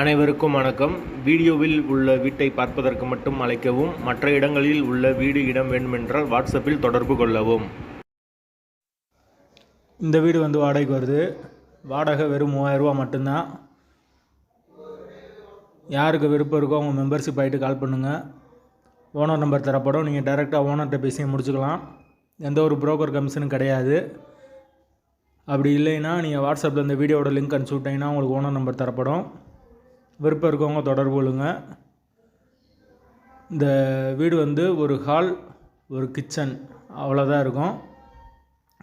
அனைவருக்கும் வணக்கம். வீடியோவில் உள்ள வீட்டை பார்ப்பதற்கு மட்டும் அழைக்கவும் மற்ற இடங்களில் உள்ள வீடு இடம் வேண்டுமென்றால் வாட்ஸ்அப்பில் தொடர்பு கொள்ளவும். இந்த வீடு வந்து வாடகைக்கு வருது. வாடகை வெறும் மூவாயிரரூவா மட்டும்தான். யாருக்கு விருப்பம் இருக்கோ அவங்க மெம்பர்ஷிப் ஆகிட்டு கால் பண்ணுங்கள் ஓனர் நம்பர் தரப்படும். நீங்கள் டைரெக்டாக ஓனர்கிட்ட பேசி முடிச்சுக்கலாம். எந்த ஒரு புரோக்கர் கமிஷனும் கிடையாது. அப்படி இல்லைன்னா நீங்கள் வாட்ஸ்அப்பில் இந்த வீடியோட லிங்க் அனுப்பிச்சி விட்டீங்கன்னா உங்களுக்கு ஓனர் நம்பர் தரப்படும். விருப்பம் இருக்கவங்க தொடர்பு கொள்ளுங்க. இந்த வீடு வந்து ஒரு ஹால் ஒரு கிச்சன் அவ்வளோதான் இருக்கும்.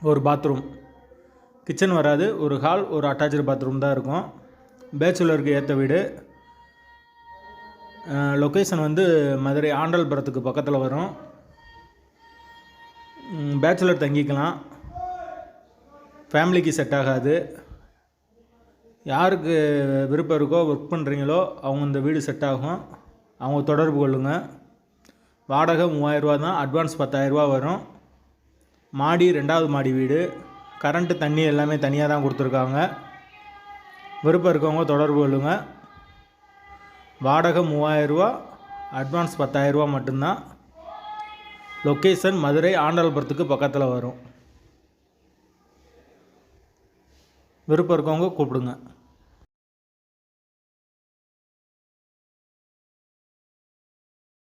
ஒரு பாத்ரூம் கிச்சன் வராது ஒரு ஹால் ஒரு அட்டாச்சு பாத்ரூம் தான் இருக்கும். பேச்சுலருக்கு ஏற்ற வீடு. லொக்கேஷன் வந்து மதுரை ஆண்டல்புரத்துக்கு பக்கத்தில் வரும். பேச்சுலர் தங்கிக்கலாம். ஃபேமிலிக்கு செட் ஆகாது. யாருக்கு விருப்பம் இருக்கோ ஒர்க் பண்ணுறீங்களோ அவங்க இந்த வீடு செட் ஆகும். அவங்க தொடர்பு கொள்ளுங்கள் வாடகை மூவாயிரரூவா தான். அட்வான்ஸ் பத்தாயிரரூவா வரும். மாடி ரெண்டாவது மாடி வீடு. கரண்ட்டு தண்ணி எல்லாமே தனியாக தான் கொடுத்துருக்காங்க. விருப்பம் இருக்கவங்க தொடர்பு கொள்ளுங்கள் வாடகை மூவாயிரரூவா அட்வான்ஸ் பத்தாயிரரூவா மட்டும்தான். லொக்கேஷன் மதுரை ஆண்டாள்புரத்துக்கு பக்கத்தில் வரும். விருப்பம் இருக்கவங்க கூப்பிடுங்க.